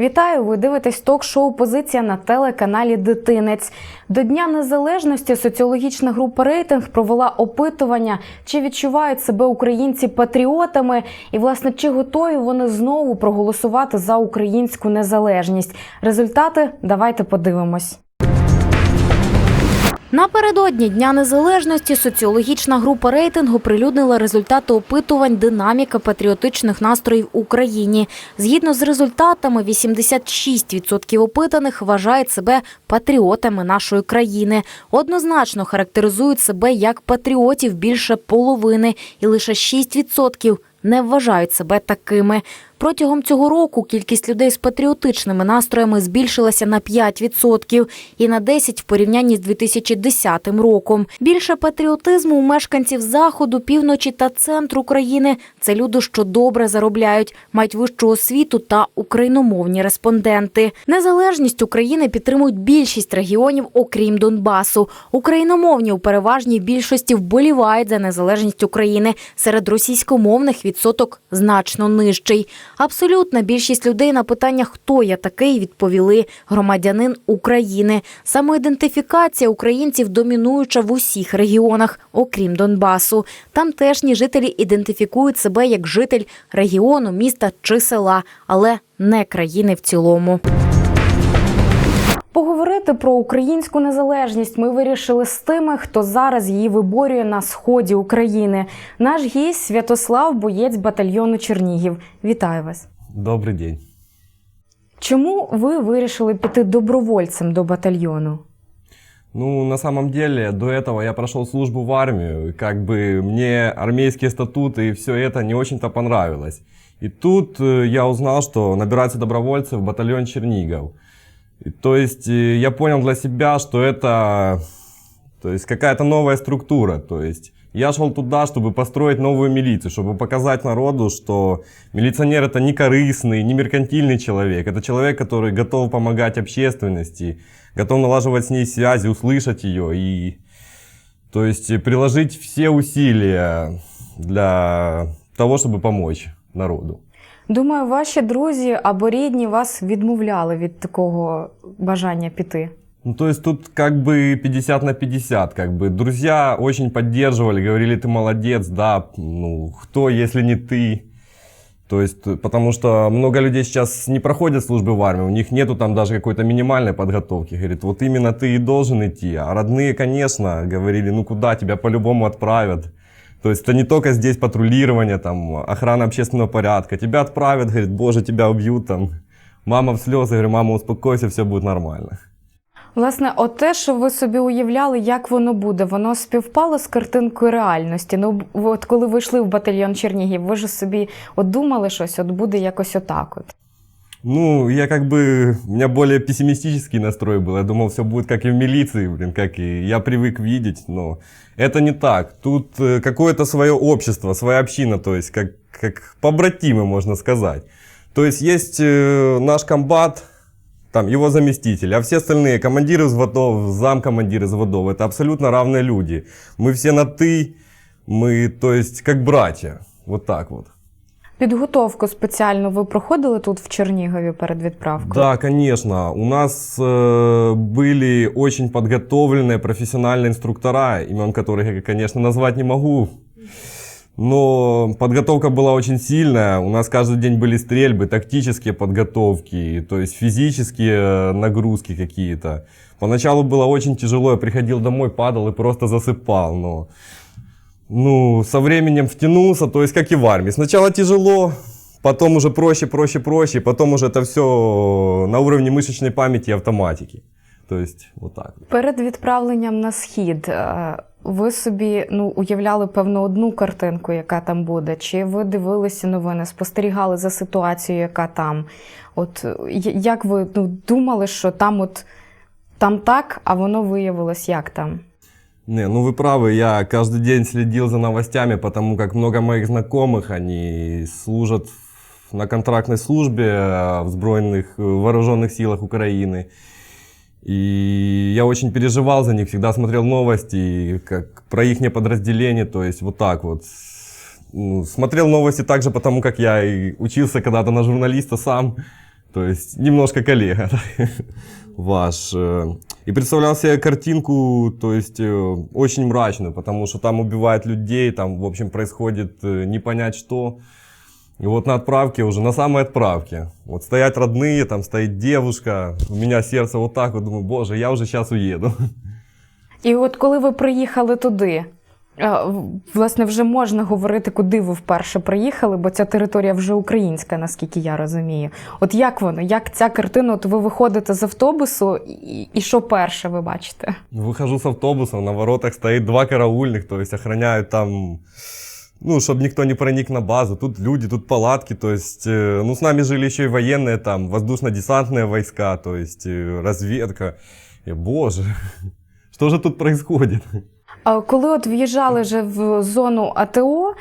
Вітаю! Ви дивитесь ток-шоу Позиція на телеканалі Дитинець. До Дня Незалежності соціологічна група рейтинг провела опитування, чи відчувають себе українці патріотами, і власне чи готові вони знову проголосувати за українську незалежність. Результати давайте подивимось. Напередодні Дня Незалежності соціологічна група рейтингу прилюднила результати опитувань динаміка патріотичних настроїв в Україні. Згідно з результатами, 86% опитаних вважають себе патріотами нашої країни. Однозначно характеризують себе як патріотів більше половини, і лише 6% не вважають себе такими. Протягом цього року кількість людей з патріотичними настроями збільшилася на 5% і на 10% в порівнянні з 2010 роком. Більше патріотизму у мешканців заходу, півночі та центру країни це люди, що добре заробляють, мають вищу освіту та україномовні респонденти. Незалежність України підтримують більшість регіонів, окрім Донбасу. Україномовні у переважній більшості вболівають за незалежність України. Серед російськомовних відсоток значно нижчий. Абсолютна більшість людей на питання, хто я такий, відповіли громадянин України. Самоідентифікація українців домінуюча в усіх регіонах, окрім Донбасу. Тамтешні жителі ідентифікують себе як житель регіону, міста чи села, але не країни в цілому. Поговорити про українську незалежність ми вирішили з тими, хто зараз її виборює на сході України. Наш гість Святослав, боєць батальйону Чернігів. Вітаю вас. Добрый день. Чому ви вирішили піти добровольцем до батальйону? Ну, на самом деле, до этого я прошел службу в армию, и как бы мне армейские статуты и все это не очень-то понравилось. И тут э, я узнал, что набирается добровольцы в батальон Чернигов. То есть э, я понял для себя, что это то есть какая-то новая структура. То есть я шел туда, чтобы построить новую милицию, чтобы показать народу, что милиционер это не корыстный, не меркантильный человек. Это человек, который готов помогать общественности, готов налаживать с ней связи, услышать ее и то есть э, приложить все усилия для того, чтобы помочь народу. Думаю, ваші друзі або рідні вас відмовляли від такого бажання піти. Ну, то есть тут как бы 50 на 50, как бы друзья очень поддерживали, говорили, ты молодец, да, ну, кто, если не ты. То есть, э, потому что много людей сейчас не проходят службы в армии, у них нету там даже какой-то минимальной подготовки. Говорит, вот именно ты и должен идти. А родные, конечно, говорили, ну куда, тебя по-любому отправят. То есть это не только здесь патрулирование, там, охрана общественного порядка. Тебя отправят, говорит, боже, тебя убьют там. Мама в слезы, говорю, мама, успокойся, все будет нормально. Власне, от те, що ви собі уявляли, як воно буде, воно співпало з картинкою реальності. Ну, от коли ви йшли в батальйон Чернігів, ви ж собі от думали щось, от буде якось отак. От. Ну, я как бы... У меня более пессимистический настрой был. Я думал, все будет как и в милиции, блин, как и я привык видеть, но это не так. Тут э, какое-то свое общество, своя община, то есть как, как побратимы, можно сказать. То есть есть э, наш комбат, там его заместитель, а все остальные командиры взводов, замкомандиры взводов, это абсолютно равные люди. Мы все на «ты», мы, то есть, как братья. Вот так вот. Підготовку спеціально ви проходили тут в Чернігові перед відправкою? Да, конечно. У нас э, были очень подготовленные профессиональные инструктора, имен которых я, конечно, назвать не могу. Но подготовка была очень сильная. У нас каждый день были стрельбы, тактические подготовки, то есть физические э, нагрузки какие-то. Поначалу было очень тяжело. Я приходил домой, падал и просто засыпал. Но ну, со временем втянулся, то есть как и в армии. Сначала тяжело, потом уже проще, проще, проще, потом уже это все на уровне мышечной памяти и автоматики. То есть вот так. Перед відправленням на схід е, ви собі ну, уявляли певно одну картинку, яка там буде, чи ви дивилися новини, спостерігали за ситуацією, яка там? От як ви ну, думали, що там от там так, а воно виявилось як там? Не, ну вы правы, я каждый день следил за новостями, потому как много моих знакомых, они служат на контрактной службе э, в сбройных э, вооруженных силах Украины. И я очень переживал за них, всегда смотрел новости, как про их подразделение, то есть вот так вот. Ну, смотрел новости также потому, как я и учился когда-то на журналиста сам. то есть немножко коллега ваш. э, И представлял себе картинку, то есть э, очень мрачную, потому что там убивают людей, там, в общем, происходит э, не понять что. И вот на отправке уже, на самой отправке, вот стоят родные, там стоит девушка, у меня сердце вот так вот, думаю, боже, я уже сейчас уеду. І от коли ви приїхали туди, е, в- власне, вже можна говорити, куди ви вперше приїхали, бо ця територія вже українська, наскільки я розумію. От як воно? Як ця картина? От ви виходите з автобусу, і, і що перше ви бачите? Выхожу с автобуса, на воротах стоит два караульных, то есть охраняют там, ну, чтобы никто не проник на базу. Тут люди, тут палатки, то есть, э, ну, с нами жили еще и военные там, воздушно-десантные войска, то есть, э, разведка. И, боже, что же тут происходит? Коли от в'їжджали вже в зону АТО,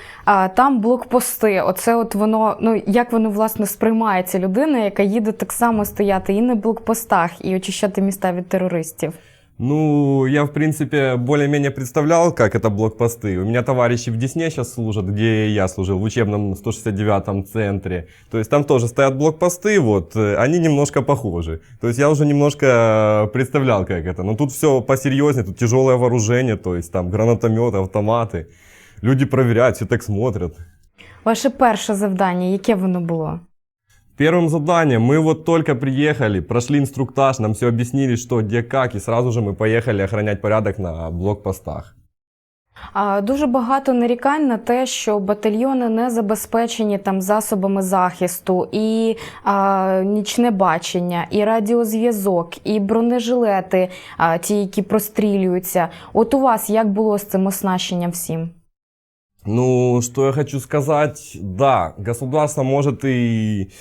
там блокпости. Оце от воно, ну як воно власне сприймається людина, яка їде так само стояти і на блокпостах, і очищати міста від терористів. Ну, я, в принципе, более-менее представлял, как это блокпосты. У меня товарищи в Десне сейчас служат, где я служил, в учебном 169-м центре. То есть там тоже стоят блокпосты, вот, э, они немножко похожи. То есть я уже немножко э, представлял, как это. Но тут все посерьезнее, тут тяжелое вооружение, то есть там гранатометы, автоматы. Люди проверяют, все так смотрят. Ваше перше завдання, яке воно було? Первым заданием мы вот только приехали, прошли инструктаж, нам все объяснили, что, где, как, и сразу же мы поехали охранять порядок на блокпостах. А, Дуже багато нарікань на те, що батальйони не забезпечені там засобами захисту, і а, нічне бачення, і радіозв'язок, і бронежилети, а, ті, які прострілюються. От у вас як було з цим оснащенням всім? Ну, что я хочу сказать, да, государство может и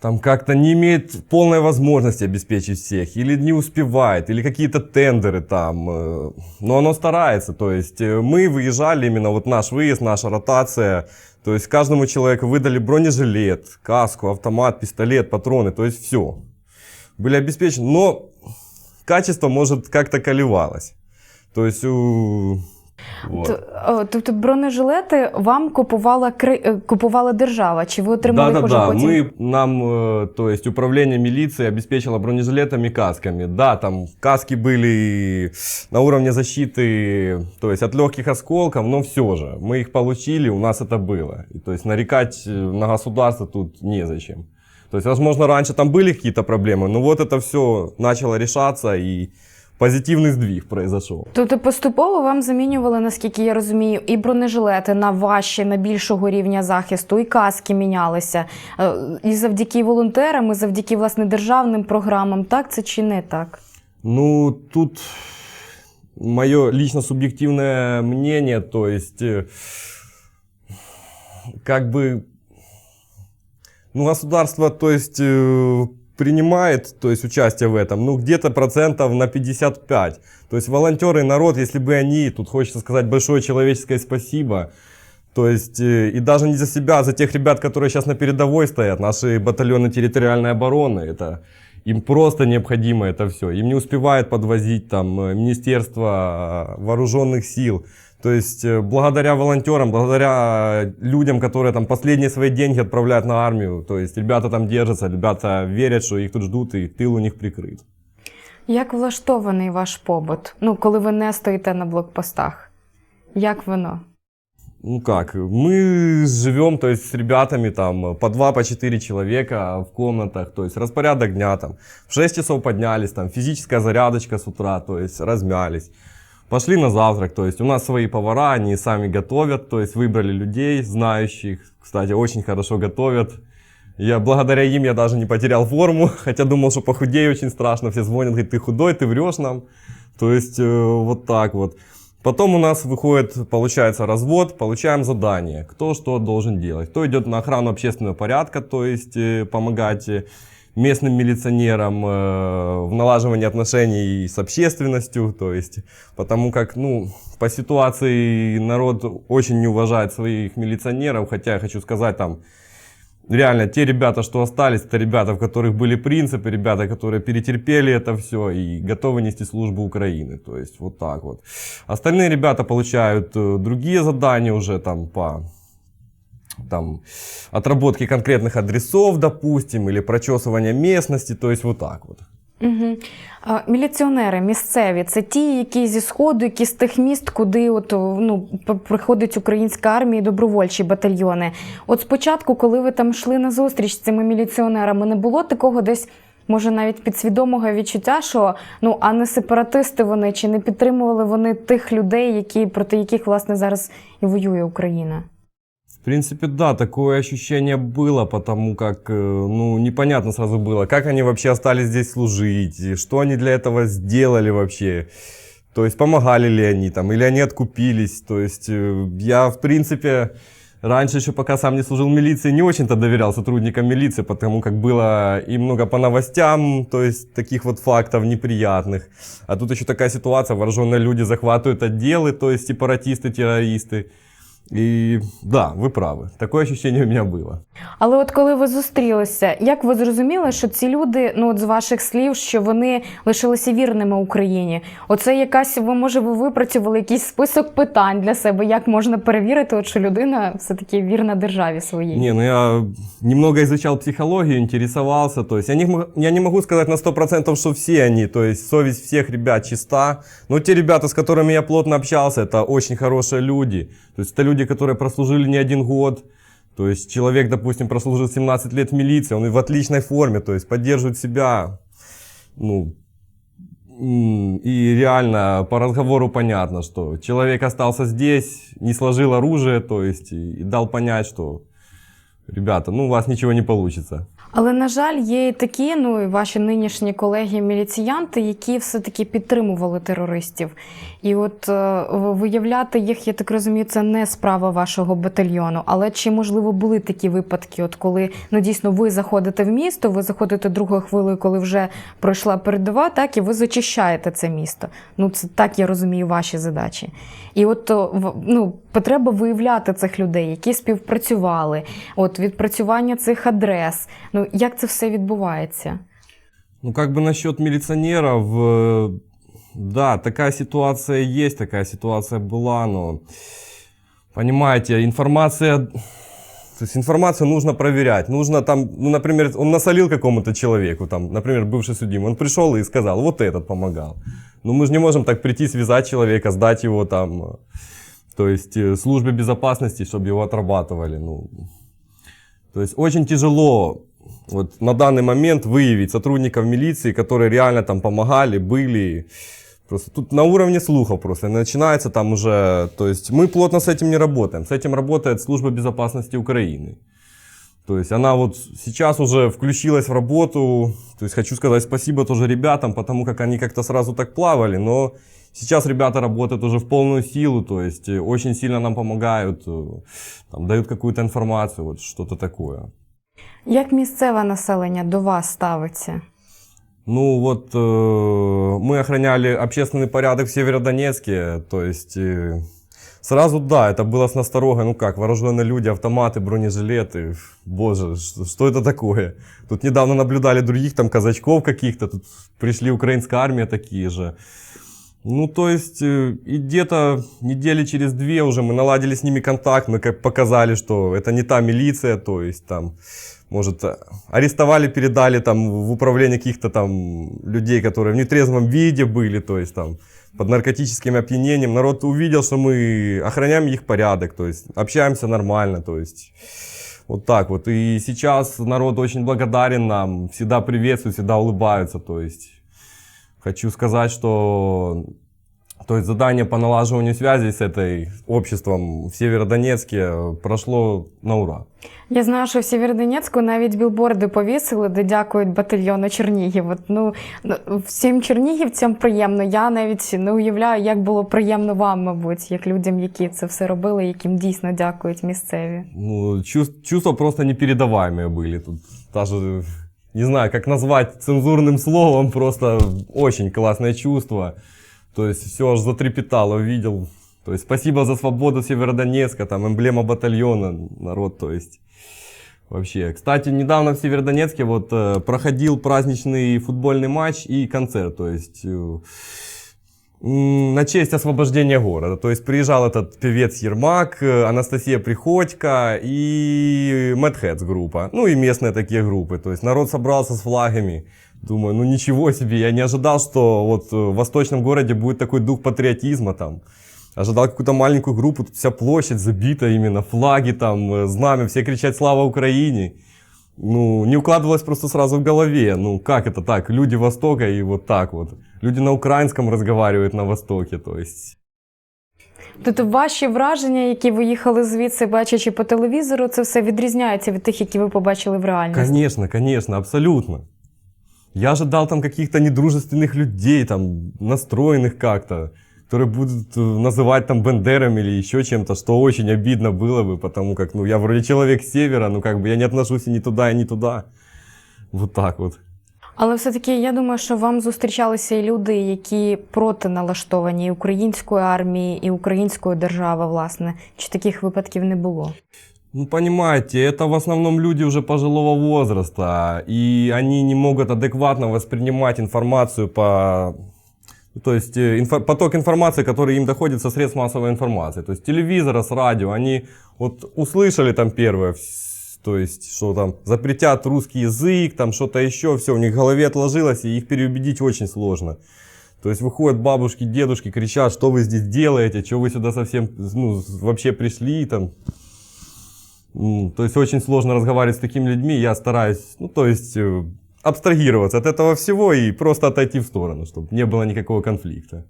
там как-то не имеет полной возможности обеспечить всех, или не успевает, или какие-то тендеры там, э, но оно старается, то есть э, мы выезжали, именно вот наш выезд, наша ротация, то есть каждому человеку выдали бронежилет, каску, автомат, пистолет, патроны, то есть все. Были обеспечены, но качество, может, как-то колебалось. То есть у... вот. Т- о, Тобто бронежилети вам купувала кри- е, купувала держава? Чи ви отримали Да, їх да, уже да. потім? Мы, нам, э, то есть, управление милиции обеспечило бронежилетами и касками. Да, там каски были на уровне защиты, то есть, от легких осколков, но все же. Мы их получили, у нас это было. И, то есть, нарекать э, на государство тут незачем. То есть, возможно, раньше там были какие-то проблемы, но вот это все начало решаться, и позитивный сдвиг произошел. Тобто поступово вам замінювали, наскільки я розумію, і бронежилети на важче, на більшого рівня захисту, і каски мінялися. Е, І завдяки волонтерам, і завдяки власне державним програмам. Так це чи не так? Ну, тут мое лично субъективное мнение, то есть, э, как бы, ну, государство, то есть, э, принимает, то есть, участие в этом, ну, где-то процентов на 55. То есть, волонтеры, народ, если бы они, тут хочется сказать большое человеческое спасибо, то есть, э, и даже не за себя, а за тех ребят, которые сейчас на передовой стоят, наши батальоны территориальной обороны, это им просто необходимо это все. Им не успевает подвозить там э, Министерство э, вооруженных сил. То есть, э, благодаря волонтерам, благодаря э, людям, которые там последние свои деньги отправляют на армию, то есть, ребята там держатся, ребята верят, что их тут ждут, и тыл у них прикрыт. Як влаштований ваш побут? Ну, коли ви не стоїте на блокпостах? Як воно? Ну как, мы живем, то есть с ребятами там по два, по четыре человека в комнатах, то есть распорядок дня там. В 6 часов поднялись, там физическая зарядочка с утра, то есть размялись. Пошли на завтрак, то есть у нас свои повара, они сами готовят, то есть выбрали людей, знающих, кстати, очень хорошо готовят. Я благодаря им я даже не потерял форму, хотя думал, что похудею очень страшно. Все звонят, говорят, ты худой, ты врешь нам. То есть э, вот так вот. Потом у нас выходит, получается, развод, получаем задание, кто что должен делать. Кто идет на охрану общественного порядка, то есть э, помогать э, местным милиционерам э, в налаживании отношений с общественностью, то есть потому как, ну, по ситуации народ очень не уважает своих милиционеров, хотя я хочу сказать, там, реально, те ребята, что остались, это ребята, в которых были принципы, ребята, которые перетерпели это все и готовы нести службу Украины. То есть вот так вот. Остальные ребята получают э, другие задания уже там по там, отработки конкретных адресов, допустим, или прочесывания местности, то есть вот так вот. Угу. А, міліціонери місцеві це ті, які зі сходу, які з тих міст, куди от, ну, приходить українська армія і добровольчі батальйони. От спочатку, коли ви там йшли на зустріч з цими міліціонерами, не було такого десь. Може, навіть підсвідомого відчуття, що ну а не сепаратисти вони чи не підтримували вони тих людей, які проти яких власне зараз і воює Україна. В принципе, да, такое ощущение было, потому как, э, ну, непонятно сразу было, как они вообще остались здесь служить, что они для этого сделали вообще. То есть, помогали ли они там, или они откупились. То есть, э, я, в принципе, раньше еще пока сам не служил в милиции, не очень-то доверял сотрудникам милиции, потому как было и много по новостям, то есть, таких вот фактов неприятных. А тут еще такая ситуация, вооруженные люди захватывают отделы, то есть, сепаратисты, террористы. И да, вы правы. Такое ощущение у меня было. Але от коли ви зустрілися, як ви зрозуміли, що ці люди, ну от з ваших слів, що вони лишилися вірними Україні? Оце якась, ви може, ви випрацювали якийсь список питань для себе, як можна перевірити, от, що людина все-таки вірна державі своїй? Не, ну я немного изучал психологию, интересовался. То есть я не, м- я не могу сказать на 100%, что все они, то есть совесть всех ребят чиста. Но те ребята, с которыми я плотно общался, это очень хорошие люди. То есть это люди, которые прослужили не один год. То есть человек, допустим, прослужил 17 лет в милиции, он в отличной форме, то есть поддерживает себя. Ну, и реально по разговору понятно, что человек остался здесь, не сложил оружие, то есть и дал понять, что ребята, ну у вас ничего не получится. Але на жаль, є і такі, ну і ваші нинішні колеги міліціянти, які все-таки підтримували терористів. І от е, виявляти їх, я так розумію, це не справа вашого батальйону. Але чи можливо були такі випадки, от коли ну дійсно ви заходите в місто, ви заходите другою хвилею, коли вже пройшла передова, так і ви зачищаєте це місто. Ну це так я розумію ваші задачі. І от о, ну, потреба виявляти цих людей, які співпрацювали, от відпрацювання цих адрес. Ну як це все відбувається? Ну как бы насчет милиционеров, да, такая ситуация есть, такая ситуация была, но понимаете, информация, то есть информацию нужно проверять, нужно там, ну, например, он насолил какому-то человеку, там, например, бывший судимый, он пришел и сказал, вот этот помогал. Ну, мы же не можем так прийти, связать человека, сдать его там, то есть э, службе безопасности, чтобы его отрабатывали, ну. То есть очень тяжело вот на данный момент выявить сотрудников милиции, которые реально там помогали, были. Просто тут на уровне слухов просто начинается там уже, то есть мы плотно с этим не работаем. С этим работает служба безопасности Украины. То есть она вот сейчас уже включилась в работу. То есть хочу сказать спасибо тоже ребятам, потому как они как-то сразу так плавали, но сейчас ребята работают уже в полную силу, то есть э, очень сильно нам помогают, э, там, дают какую-то информацию, вот что-то такое. Як місцеве населення до вас ставиться? Ну вот э, мы охраняли общественный порядок в Северодонецке, то есть э, сразу да, это было с насторогой, ну как, вооруженные люди, автоматы, бронежилеты, боже, что, что это такое? Тут недавно наблюдали других там казачков каких-то, тут пришли украинская армия такие же. Ну, то есть, э, и где-то недели через две уже мы наладили с ними контакт, мы как показали, что это не та милиция, то есть там, может, э, арестовали, передали там в управление каких-то там людей, которые в нетрезвом виде были, то есть там под наркотическим опьянением. Народ увидел, что мы охраняем их порядок, то есть общаемся нормально, то есть вот так вот. И сейчас народ очень благодарен нам, всегда приветствует, всегда улыбаются, то есть хочу сказать, что то есть задание по налаживанию связи с этой обществом в Северодонецке прошло на ура. Я знаю, що в Сєвєродонецьку навіть білборди повісили, де дякують батальйону Чернігів. От, ну, ну, всім чернігівцям приємно. Я навіть не уявляю, як було приємно вам, мабуть, як людям, які це все робили, яким дійсно дякують місцеві. Ну, чувств- чувства просто непередаваемые были. Тут даже не знаю, как назвать цензурным словом, просто очень классное чувство. То есть все аж затрепетало, увидел. То есть спасибо за свободу Северодонецка, там эмблема батальона, народ, то есть вообще. Кстати, недавно в Северодонецке вот э, проходил праздничный футбольный матч и концерт, то есть э, на честь освобождения города. То есть приезжал этот певец Ермак, э, Анастасия Приходько и Mad Hats группа. Ну и местные такие группы. То есть народ собрался с флагами. Думаю, ну ничего себе, я не ожидал, что вот э, в восточном городе будет такой дух патриотизма там. Ожидал какую-то маленькую группу, тут вся площадь забита именно, флаги там, э, знамя, все кричат «Слава Украине!». Ну, не укладывалось просто сразу в голове, ну как это так, люди Востока и вот так вот. Люди на украинском разговаривают на Востоке, то есть... Тобто ваші враження, які ви їхали звідси, бачачи по телевізору, це все відрізняється від тих, які ви побачили в реальності. Конечно, конечно, абсолютно. Я ожидал там каких-то недружественных людей, там, настроенных как-то, которые будут э, называть там бендерами или еще чем-то, что очень обидно было бы, потому как, ну, я вроде человек с севера, но как бы я не отношусь и ни туда, и ни туда. Вот так вот. Але все-таки я думаю, що вам зустрічалися і люди, які проти налаштовані і української армії, і української держави, власне. Чи таких випадків не було? Ну, понимаете, это в основном люди уже пожилого возраста, и они не могут адекватно воспринимать информацию по... То есть э, инфо- поток информации, который им доходит со средств массовой информации. То есть телевизора, с радио, они вот услышали там первое, то есть что там запретят русский язык, там что-то еще, все у них в голове отложилось, и их переубедить очень сложно. То есть выходят бабушки, дедушки, кричат, что вы здесь делаете, что вы сюда совсем, ну, вообще пришли, там, То есть очень сложно разговаривать с такими людьми. Я стараюсь, ну, то есть э, абстрагироваться от этого всего и просто отойти в сторону, чтобы не было никакого конфликта.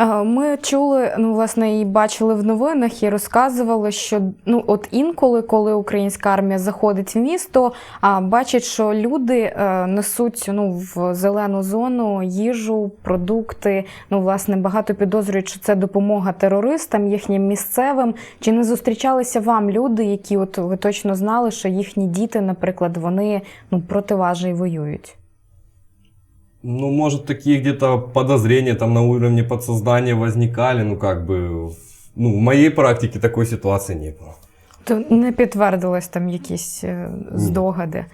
Е, Ми чули, ну власне, і бачили в новинах і розказували, що ну от інколи, коли українська армія заходить в місто, а бачать, що люди е, несуть ну в зелену зону їжу, продукти. Ну, власне, багато підозрюють, що це допомога терористам, їхнім місцевим. Чи не зустрічалися вам люди, які от ви точно знали, що їхні діти, наприклад, вони ну проти й воюють? Ну, может, такие где-то подозрения там на уровне подсознания возникали, ну, как бы, ну, в моей практике такой ситуации не было. То не підтвердилось там якісь е, здогади.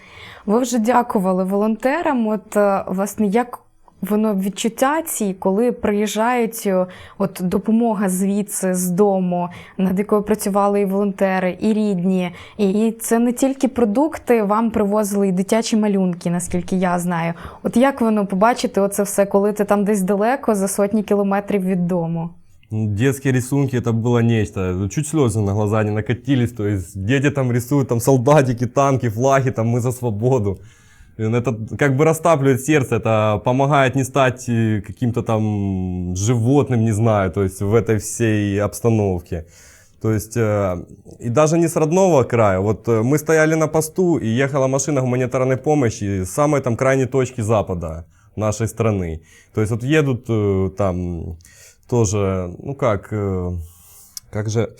Ви вже дякували волонтерам. От е, власне, як воно відчуття ці, коли приїжджають е, от допомога звідси з дому, над якою працювали і волонтери, і рідні. І, і це не тільки продукти, вам привозили і дитячі малюнки, наскільки я знаю. От як воно побачити оце все, коли ти там десь далеко за сотні кілометрів від дому? Ну, Детские рисунки это было нечто. Чуть слезы на глаза не накатились. То есть дети там рисуют там солдатики, танки, флаги, там мы за свободу. Это как бы растапливает сердце, это помогает не стать э, каким-то там животным, не знаю, то есть в этой всей обстановке. То есть, э, и даже не с родного края. Вот э, мы стояли на посту, и ехала машина гуманитарной помощи с самой там крайней точки запада нашей страны. То есть вот едут там тоже, ну как, как же,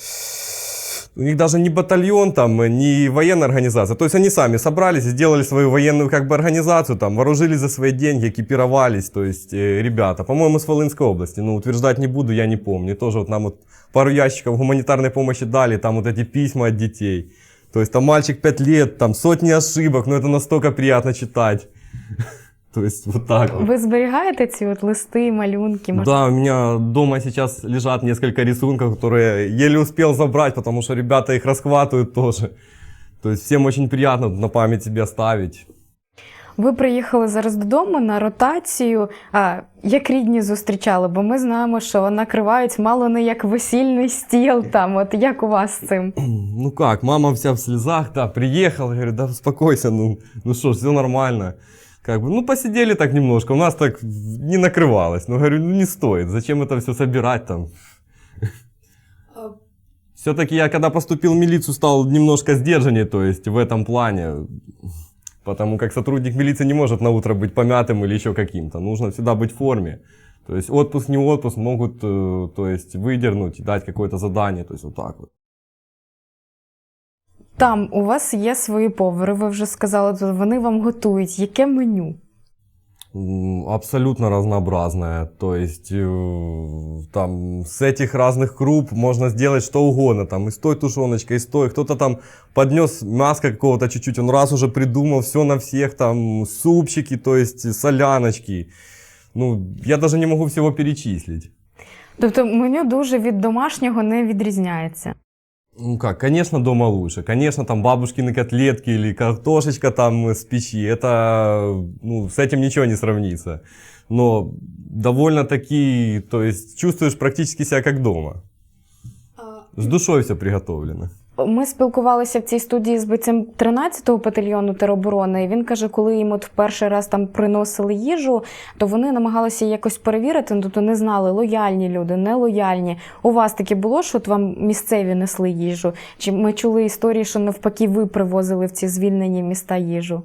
у них даже не батальон там, э, не военная организация. То есть они сами собрались и сделали свою военную как бы организацию, там, вооружились за свои деньги, экипировались, то есть э, ребята. По-моему, с Волынской области, ну, утверждать не буду, я не помню. Тоже вот нам вот пару ящиков гуманитарной помощи дали, там вот эти письма от детей. То есть там мальчик 5 лет, там сотни ошибок, но это настолько приятно читать. То есть вот так вот. Ви зберігаєте ці от листи, малюнки? Може, Да, у меня дома сейчас лежат несколько рисунков, которые еле успел забрать, потому что ребята их расхватывают тоже. То есть всем очень приятно на память себе оставить. Ви приїхали зараз додому на ротацію. А, як рідні зустрічали? Бо ми знаємо, що накривають мало не як весільний стіл. Там, от як у вас з цим? Ну как, мама вся в слезах, да, приехал, я говорю, да успокойся, ну, ну что ж, все нормально. Как бы, ну посидели так немножко, у нас так не накрывалось. Ну говорю, ну не стоит, зачем это все собирать там. Все-таки я, когда поступил в милицию, стал немножко сдержаннее, то есть в этом плане. Потому как сотрудник милиции не может на утро быть помятым или еще каким-то. Нужно всегда быть в форме. То есть отпуск, не отпуск могут э, то есть, выдернуть и дать какое-то задание. То есть вот так вот. Там у вас є свої повари, ви вже сказали, то вони вам готують. Яке меню? М, Абсолютно разнообразная. То есть э, там с этих разных круп можно сделать что угодно. Там и с той тушеночкой, и с той. Кто-то там поднес мяско какого-то чуть-чуть, он раз уже придумал все на всех. Там супчики, то есть соляночки. ну, я даже не могу всего перечислить. Тобто меню дуже від домашнього не відрізняється. Ну как, конечно, дома лучше. Конечно, там бабушкины котлетки или картошечка там с печи. Это, ну, с этим ничего не сравнится. Но довольно-таки, то есть чувствуешь практически себя как дома. С душой все приготовлено. Ми спілкувалися в цій студії з бійцем 13-го батальйону тероборони. І він каже, коли їм от в перший раз там приносили їжу, то вони намагалися якось перевірити, ну, тобто не знали, лояльні люди, нелояльні. У вас таке було, що от вам місцеві несли їжу? Чи ми чули історії, що навпаки ви привозили в ці звільнені міста їжу?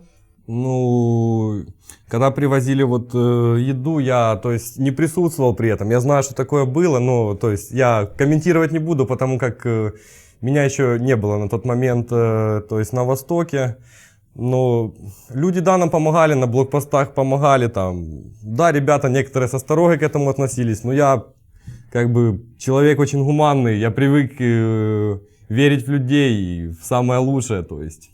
Ну, когда привозили вот э, еду, я, то есть, не присутствовал при этом. Я знаю, что такое было, но, то есть, я комментировать не буду, потому как э, меня еще не было на тот момент, э, то есть, на Востоке. Но люди, да, нам помогали, на блокпостах помогали, там, да, ребята некоторые со осторогой к этому относились, но я, как бы, человек очень гуманный, я привык э, верить в людей в самое лучшее, то есть.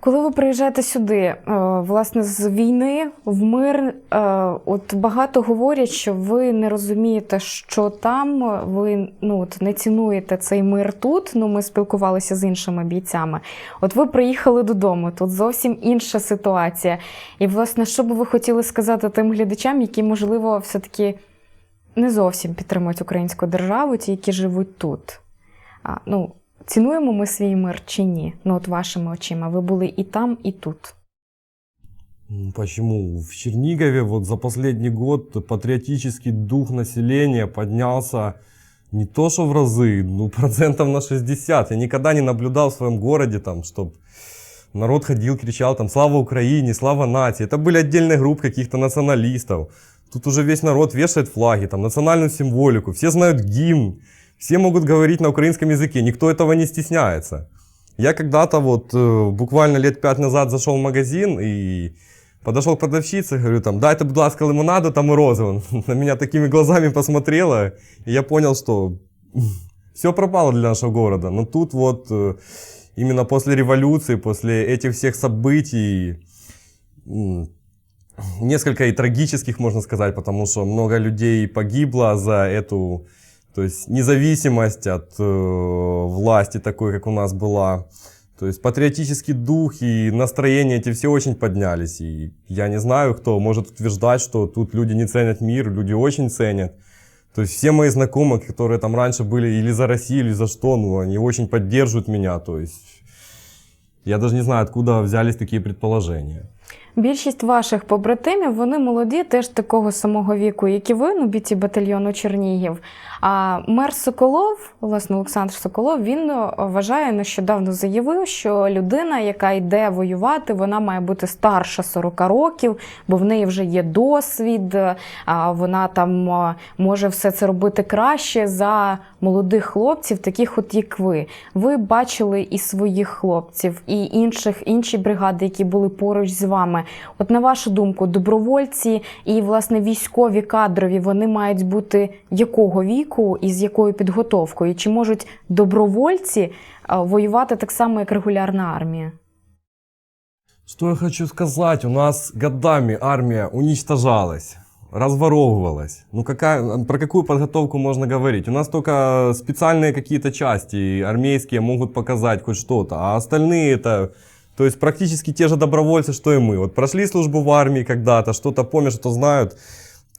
Коли ви приїжджаєте сюди, е, власне, з війни в мир, е, от багато говорять, що ви не розумієте, що там, ви ну, от не цінуєте цей мир тут. Ну, ми спілкувалися з іншими бійцями. От ви приїхали додому, тут зовсім інша ситуація. І, власне, що би ви хотіли сказати тим глядачам, які, можливо, все-таки не зовсім підтримують українську державу, ті, які живуть тут. А, ну, цінуємо ми свій мир чи ні? Ну, от вашими очима. Ви були і там, і тут. М, Почему? В Чернигове вот за последний год патриотический дух населения поднялся не то что в разы, ну процентов на 60. Я никогда не наблюдал в своем городе, там, чтобы народ ходил, кричал там «Слава Украине! Слава нации!» Это были отдельные группы каких-то националистов. Тут уже весь народ вешает флаги, там, национальную символику, все знают гимн, все могут говорить на украинском языке, никто этого не стесняется. Я когда-то вот э, буквально лет пять назад зашел в магазин и подошел к продавщице, говорю там, дайте, будь ласка, лимонаду там морозиво. На меня такими глазами посмотрела, и я понял, что все пропало для нашего города. Но тут вот э, именно после революции, после этих всех событий, несколько и трагических, можно сказать, потому что много людей погибло за эту то есть независимость от э, власти такой, как у нас была. То есть патриотический дух и настроение эти все очень поднялись. И я не знаю, кто может утверждать, что тут люди не ценят мир, люди очень ценят. То есть все мои знакомые, которые там раньше были или за Россию, или за что, ну, они очень поддерживают меня. То есть я даже не знаю, откуда взялись такие предположения. Більшість ваших побратимів вони молоді, теж такого самого віку, як і ви, ну, бійці батальйону Чернігів. А мер Соколов, власне, Олександр Соколов, він е, вважає, нещодавно заявив, що людина, яка йде воювати, вона має бути старша 40 років, бо в неї вже є досвід, е, а вона там е, може все це робити краще за молодих хлопців, таких от як ви. Ви бачили і своїх хлопців, і інших інші бригади, які були поруч з вами От на вашу думку, добровольці і власне військові кадрові вони мають бути якого віку і з якою підготовкою? Чи можуть добровольці е, воювати так само, як регулярна армія? Что я хочу сказать, у нас годами армия уничтожалась, разворовывалась. Ну какая, про какую подготовку можно говорить? У нас только специальные какие-то части армейские могут показать хоть что-то, а остальные это, то есть практически те же добровольцы, что и мы. Вот прошли службу в армии когда-то, что-то помнят, что знают.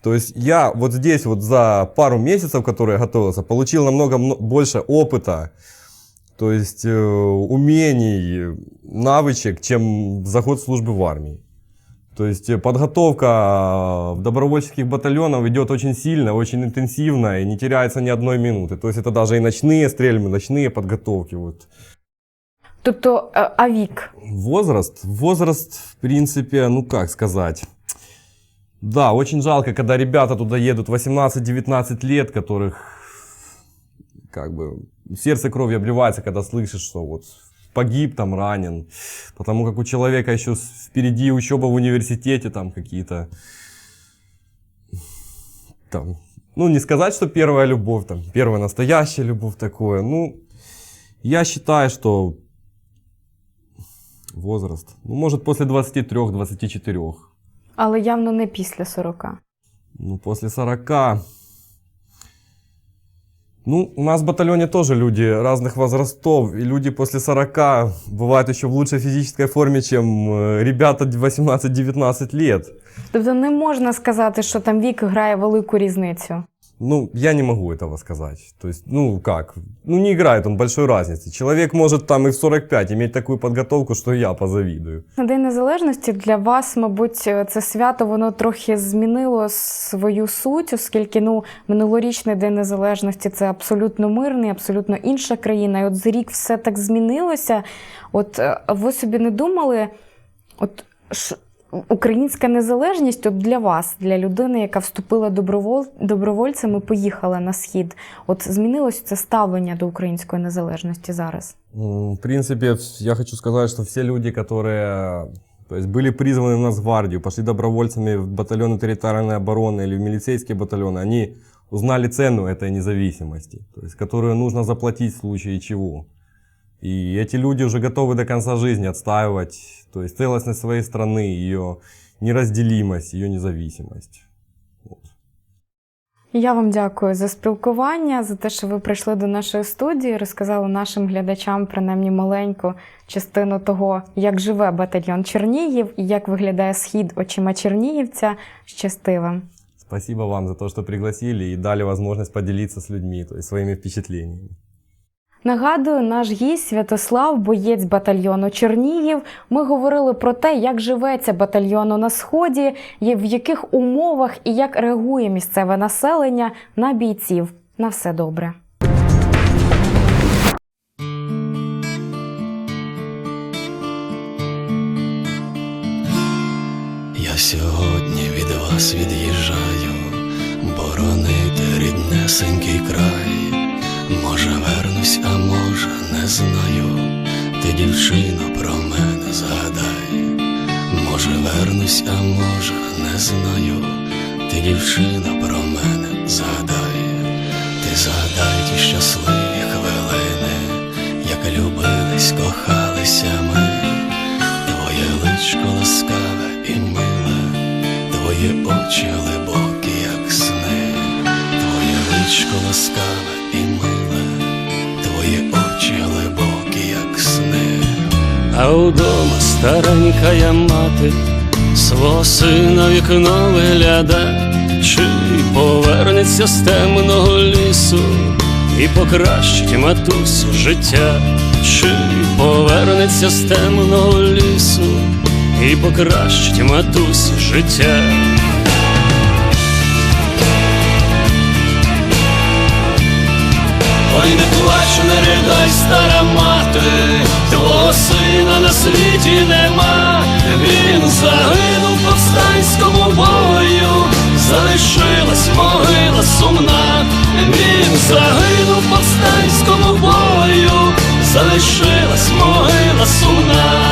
То есть я вот здесь вот за пару месяцев, которые готовился, получил намного мно- больше опыта, то есть э, умений, навычек, чем за год службы в армии. То есть э, подготовка э, добровольческих батальонах идет очень сильно, очень интенсивно и не теряется ни одной минуты. То есть это даже и ночные стрельбы, ночные подготовки. Вот. Тобто, а вік? Возраст? Возраст, в принципе, ну как сказать. Да, очень жалко, когда ребята туда едут 18-19 лет, которых как бы сердце кровью обливается, когда слышишь, что вот погиб там, ранен. Потому как у человека еще впереди учеба в университете, там какие-то там, ну не сказать, что первая любовь, там, первая настоящая любовь такое. Ну, я считаю, что возраст. Ну, может, после 23-24. Але явно не після 40. Ну, после 40... Ну, у нас в батальоне тоже люди разных возрастов, и люди после 40 бывают еще в лучшей физической форме, чем э, ребята 18-19 лет. Тобто не можна сказати, що там вік грає велику різницю. Ну, я не могу этого сказать. То есть, ну как, ну не играет он большой разницы. Человек может там и в 45 иметь такую подготовку, что я позавидую. На День Незалежності для вас, мабуть, це свято воно трохи змінило свою суть, оскільки ну минулорічний День Незалежності це абсолютно мирний, абсолютно інша країна. І от за рік все так змінилося. От е, ви собі не думали, от українська незалежність от для вас, для людини, яка вступила добровол... добровольцем і поїхала на схід. От змінилось це ставлення до української незалежності зараз. М, В принципе, вс- я хочу сказать, что все люди, которые то есть, были призваны в Нацгвардию, пошли добровольцами в батальоны территориальной обороны или в милицейские батальоны, они узнали цену этой независимости, то есть, которую нужно заплатить в случае чего. И эти люди уже готовы до конца жизни отстаивать то есть, целостность своей страны, ее неразделимость, ее независимость. Вот. Я вам дякую за спілкування, за те, що ви прийшли до нашої студії, розказали нашим глядачам принаймні маленьку частину того, як живе батальйон Чернігів і як виглядає схід очима Чернігівця. Щасти вам. Спасибо вам за то, что пригласили и дали возможность поделиться с людьми, то есть своими впечатлениями. Нагадую, наш гість Святослав, боєць батальйону Чернігів. Ми говорили про те, як живеться батальйону на сході, в яких умовах і як реагує місцеве населення на бійців. На все добре. Я сьогодні від вас від'їжджаю, боронити ріднесенький край. Може, вернусь, а може, не знаю. Ти, дівчино, про мене згадай. Може, вернусь, а може, не знаю. Ти, дівчина, про мене згадай. Ти згадай ті щасливі хвилини, як любились, кохалися ми. Твоє личко ласкаве і миле, твої очі глибокі, як сни, твоє личко ласкаве і миле, твої очі глибокі, як сни. А удома старенька я мати, свого сина вікно вигляда, чи повернеться з темного лісу і покращить матусю життя, чи повернеться з темного лісу і покращить матусю життя. Ой, не плач, не ридай, стара мати, твого сина на світі нема, він загинув в повстанському бою, залишилась могила сумна, він загинув в повстанському бою, залишилась могила сумна.